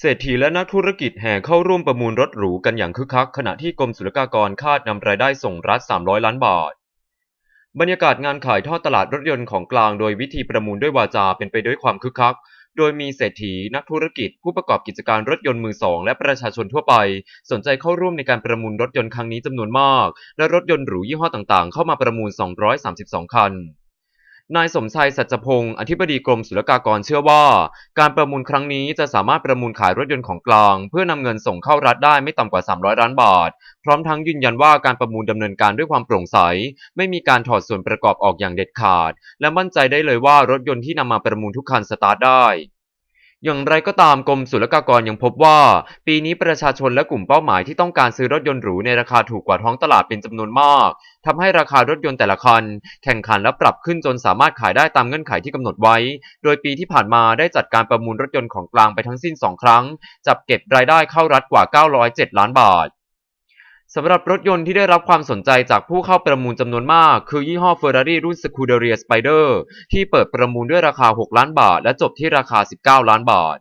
เศรษฐีและนักธุรกิจแห่เข้าร่วมประมูลรถหรูกันอย่างคึกคัก ขณะที่กรมศุลกากรคาดนำรายได้ส่งรัฐ 300 ล้านบาท บรรยากาศงานขายทอดตลาดรถยนต์ของกลางโดยวิธีประมูลด้วยวาจาเป็นไปด้วยความคึกคัก โดยมีเศรษฐี นักธุรกิจ ผู้ประกอบกิจการรถยนต์มือสอง และประชาชนทั่วไป สนใจเข้าร่วมในการประมูลรถยนต์ครั้งนี้จำนวนมาก และรถยนต์หรูยี่ห้อต่างๆ เข้ามาประมูล 232 คัน นายสมชัยสัจพงศ์อธิบดีกรมศุลกากรเชื่อว่า การประมูลครั้งนี้จะสามารถประมูลขายรถยนต์ของกลาง เพื่อนำเงินส่งเข้ารัฐได้ไม่ต่ำกว่า 300 ล้านบาท พร้อมทั้งยืนยันว่าการประมูลดำเนินการด้วยความโปร่งใส ไม่มีการถอดส่วนประกอบออกอย่างเด็ดขาด และมั่นใจได้เลยว่ารถยนต์ที่นำมาประมูลทุกคันสตาร์ทได้ อย่างไรก็ตามกรมศุลกากรยังพบว่า ปีนี้ประชาชนและกลุ่มเป้าหมายที่ต้องการซื้อรถยนต์หรูในราคาถูกกว่าท้องตลาดเป็นจำนวนมากทำให้ราคารถยนต์แต่ละคัน แข่งขันและปรับขึ้นจนสามารถขายได้ตามเงื่อนไขที่กำหนดไว้ โดยปีที่ผ่านมาได้จัดการประมูลรถยนต์ของกลางไปทั้งสิ้น 2 ครั้ง จับเก็บรายได้เข้ารัฐกว่า 907 ล้านบาท สำหรับรถยนต์ที่ได้รับความสนใจจากผู้เข้าประมูลจำนวนมาก คือยี่ห้อ Ferrari รุ่น Scuderia Spider ที่เปิดประมูลด้วยราคา 6 ล้านบาท และจบที่ราคา 19 ล้านบาท